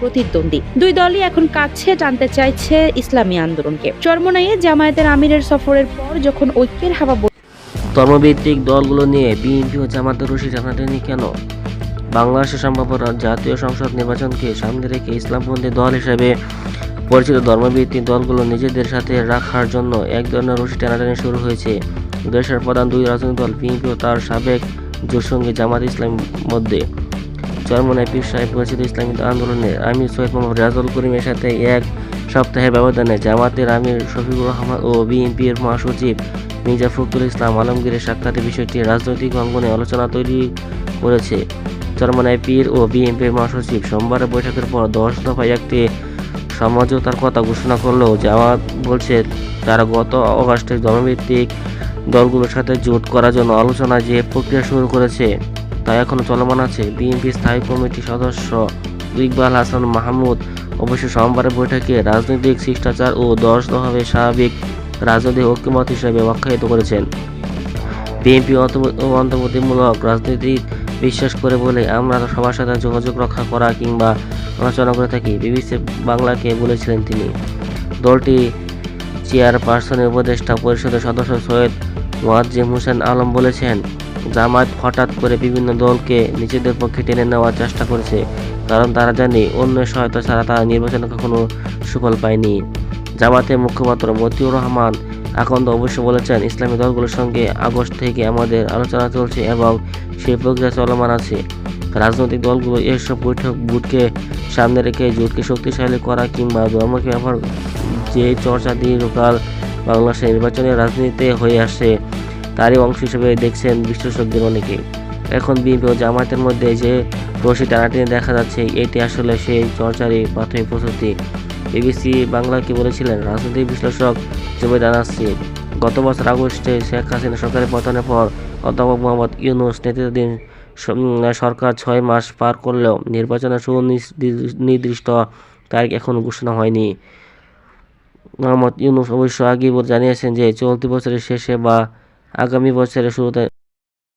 প্রতিদ্বন্দ্বী। দুই দলই এখন কাছে টানতে চাইছে ইসলামী আন্দোলনকে। চরমনাইয়ে জামায়াতের আমিরের সফরের পর যখন ঐক্যের হাওয়া ধর্মভিত্তিক দলগুলো নিয়ে বিএনপি ও জামাতের রশি টানাটানি কেন? বাংলাদেশের সম্ভাব্য জাতীয় সংসদ নির্বাচনকে সামনে রেখে ইসলামপন্থী দল হিসেবে পরিচিত ধর্মভিত্তিক দলগুলো নিজেদের সাথে রাখার জন্য এক ধরনের রশি টানাটানি শুরু হয়েছে। দেশের প্রধান দুই রাজনৈতিক দল বিএনপি ও তার সাবেক জোটসঙ্গী জামাত ইসলাম মধ্যে চরমনায় পীর সাহেব পরিচিত ইসলামী আন্দোলনের আমি সৈয়দ মোহাম্মদ রাজুল করিমের সাথে এক সপ্তাহের ব্যবধানে জামাতের আমির শফিকুর রহমান ও বিএনপির মহাসচিব মির্জা ফখরুল ইসলাম আলমগীরের সাক্ষাতে বিষয়টি রাজনৈতিক অঙ্গনে আলোচনা তৈরি করেছে। চরমনায় পীর ও বিএনপির মহাসচিব সোমবারের বৈঠকের পর দশ দফায় একটি সমঝোতার কথা ঘোষণা করলেও জামাত বলছে তারা গত অগাস্টে জনভিত্তিক দলগুলোর সাথে জোট করার জন্য আলোচনা যে প্রক্রিয়া শুরু করেছে। তা এখনও চলমান আছে। বিএনপি স্থায়ী কমিটির সদস্য ইকবাল হাসান মাহমুদ অবশ্য সোমবারের বৈঠকে রাজনৈতিক শিষ্টাচার ও দশ দফাবে স্বাভাবিক রাজনৈতিক ঐক্যমত হিসেবে আখ্যায়িত করেছেন। বিএনপি অন্তর্বর্তীমূলক রাজনীতি বিশ্বাস করে বলে আমরা সবার সাথে যোগাযোগ রক্ষা করা কিংবা আলোচনা করে থাকি, বিবিসি বাংলাকে বলেছিলেন তিনি। দলটি চেয়ারপারসনের উপদেষ্টা পরিষদের সদস্য সৈয়দ মোয়াজ্জেম হোসেন আলম বলেছেন জামাত হঠাৎ করে বিভিন্ন দলকে নিজেদের পক্ষে টেনে নেওয়ার চেষ্টা করেছে। কারণ তারা জানে অন্য সহায়তা ছাড়া তারা নির্বাচনে কখনো সুফল পায়নি। জামাতের মুখপাত্র মতিউর রহমান আকন্দ অবশ্য বলেছেন, ইসলামী দলগুলোর সঙ্গে আগস্ট থেকে আমাদের আলোচনা চলছে এবং সেই প্রক্রিয়া চলমান আছে। রাজনৈতিক দলগুলো এসব বৈঠক বুটকে সামনে রেখে জোটকে শক্তিশালী করা কিংবা ধর্মকে ব্যবহার যে চর্চা দীর্ঘকাল বাংলাদেশের নির্বাচনের রাজনীতিতে হয়ে আসছে তারই অংশ হিসেবে দেখছেন বিশেষজ্ঞদের অনেকে। এখন বিএনপি ও জামায়াতের মধ্যে যে রশি টানাটানি দেখা যাচ্ছে, এটি আসলে সেই চর্চারই প্রাথমিক প্রস্তুতি। বিবিসি বাংলাকে বলেছিলেন? রাজনৈতিক বিশ্লেষক জুবেদ আনাসি গত বছর আগস্টে শেখ হাসিনা সরকারের পতনের পর অধ্যাপক মোহাম্মদ ইউনুস নেতৃত্বাধীন সরকার ছয় মাস পার করলেও নির্বাচনের সুনির্দিষ্ট তারিখ এখনও ঘোষণা হয়নি। মোহাম্মদ ইউনুস অবশ্য আগেই জানিয়েছেন যে চলতি বছরের শেষে বা আগামী বছরের শুরুতে